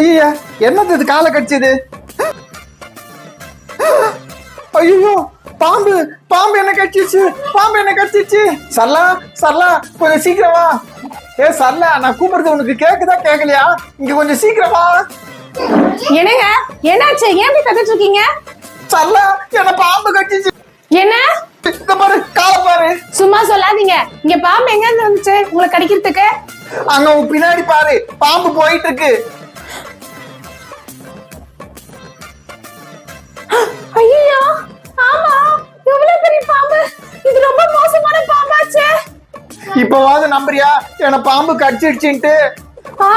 ஐயா என்னது இது? காலை கடிச்சது. ஐயோ பாம்பு பாம்பு என்ன கடிச்சிச்சு? பாம்பு என்ன கடிச்சிச்சு? சரலா சரலா கொஞ்சம் சீக்கிரம் ஏ சரலா நான் கூப்பிடுறது உனக்கு கேக்குதா கேட்கலையா இங்க கொஞ்சம் சீக்கிரம் என்னங்க? என்னாச்சு? ஏன் இப்படி கத்திட்டு இருக்கீங்க? சரலா என்ன பாம்பு கடிச்சிச்சு? என்ன? பாரு காலை பாரு. சும்மா சொல்லாதீங்க. இங்க பாம்பு எங்க இருந்து வந்துச்சு? உங்களை கடிக்கிறதுக்கு? அங்க பின்னாடி பாரு பாம்பு போயிட்டு இருக்கு. இப்பவாவது நம்புறியா? என்ன பாம்பு கடிச்சிடுச்சுன்ட்டு. ஆ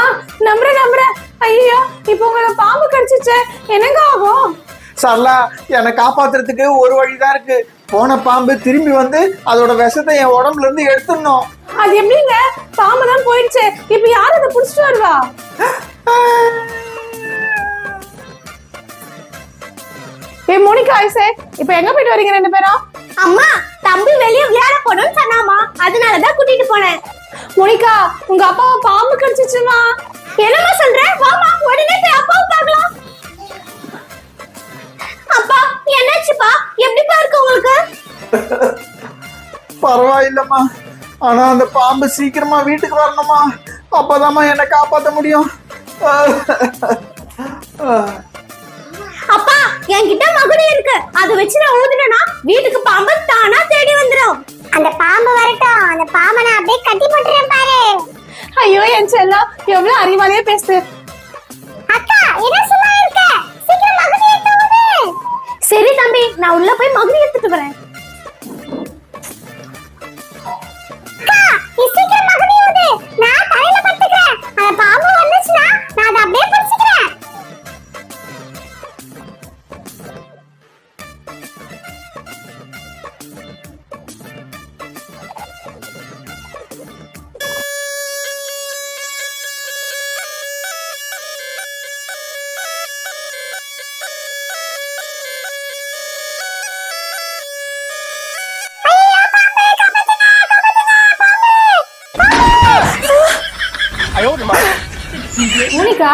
நம்புறேன் நம்புறேன். ஐயோ இப்போ உங்களை பாம்பு கடிச்சிச்சு என்னங்க ஆகும்? சரலா என்னை காப்பாத்துறதுக்கு ஒரு வழிதான் இருக்கு. போன பாம்பு திரும்பி வந்து அதோட விஷத்தை என் உடம்புல இருந்து எடுத்துடணும். அது எப்படிங்க? பாம்பு தான் போயிடுச்சு. இப்போ யார் அதை புடிச்சிட்டு வருவா? ஏ மோனிகா ஐசே இப்போ எங்க போயிட்டு வரீங்க ரெண்டு பேரும்? அம்மா தம்பி வெளிய விளையாட போகணும்னு சொன்னாமா. அதனாலதான் கூட்டிட்டு போனேன். மோனிகா உங்க அப்பாவை பாம்பு கடிச்சிச்சுமா? என்னமா சொல்ற? வாமா உடனே போய் அப்பாவை பார்க்கலாம். அப்பா என்னாச்சுப்பா? எப்படிப்பா இருக்கு உங்களுக்கு? பரவாயில்லம்மா. ஆனா அந்த பாம்பு சீக்கிரமா வீட்டுக்கு வரணுமா அப்பதாம்மா என்னை காப்பாத்த முடியும். என் செல்லம் எவ்வளவு அறிவாளியா பேசுது அக்கா என்ன சும்மா இருக்க? சீக்கிரம் மகுடி எடுத்து ஊது சரி தம்பி நான் உள்ள போய் மகுடி எடுத்துட்டு வரேன். மோனிகா